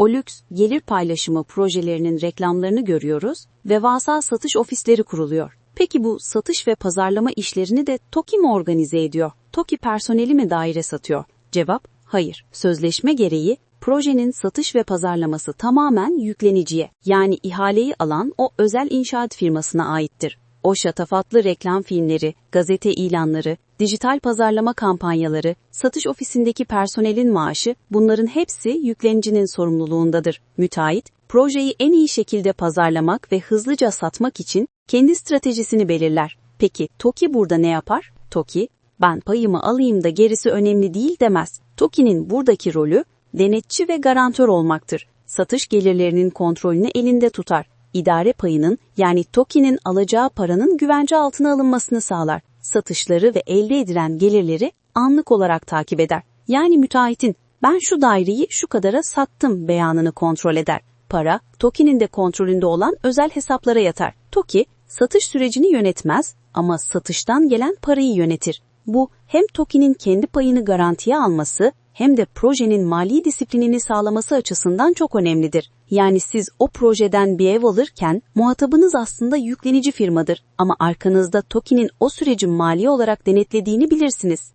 o lüks gelir paylaşımı projelerinin reklamlarını görüyoruz ve vasal satış ofisleri kuruluyor. Peki bu satış ve pazarlama işlerini de TOKİ mi organize ediyor? TOKİ personeli mi daire satıyor? Cevap, hayır. Sözleşme gereği projenin satış ve pazarlaması tamamen yükleniciye yani ihaleyi alan o özel inşaat firmasına aittir. O şatafatlı reklam filmleri, gazete ilanları, dijital pazarlama kampanyaları, satış ofisindeki personelin maaşı bunların hepsi yüklenicinin sorumluluğundadır. Müteahhit, projeyi en iyi şekilde pazarlamak ve hızlıca satmak için kendi stratejisini belirler. Peki TOKİ burada ne yapar? TOKİ, ben payımı alayım da gerisi önemli değil demez. TOKİ'nin buradaki rolü denetçi ve garantör olmaktır. Satış gelirlerinin kontrolünü elinde tutar. İdare payının yani TOKİ'nin alacağı paranın güvence altına alınmasını sağlar. Satışları ve elde edilen gelirleri anlık olarak takip eder. Yani müteahhitin ben şu daireyi şu kadara sattım beyanını kontrol eder. Para, TOKİ'nin de kontrolünde olan özel hesaplara yatar. TOKİ, satış sürecini yönetmez ama satıştan gelen parayı yönetir. Bu hem TOKİ'nin kendi payını garantiye alması hem de projenin mali disiplinini sağlaması açısından çok önemlidir. Yani siz o projeden bir ev alırken muhatabınız aslında yüklenici firmadır ama arkanızda TOKİ'nin o süreci mali olarak denetlediğini bilirsiniz.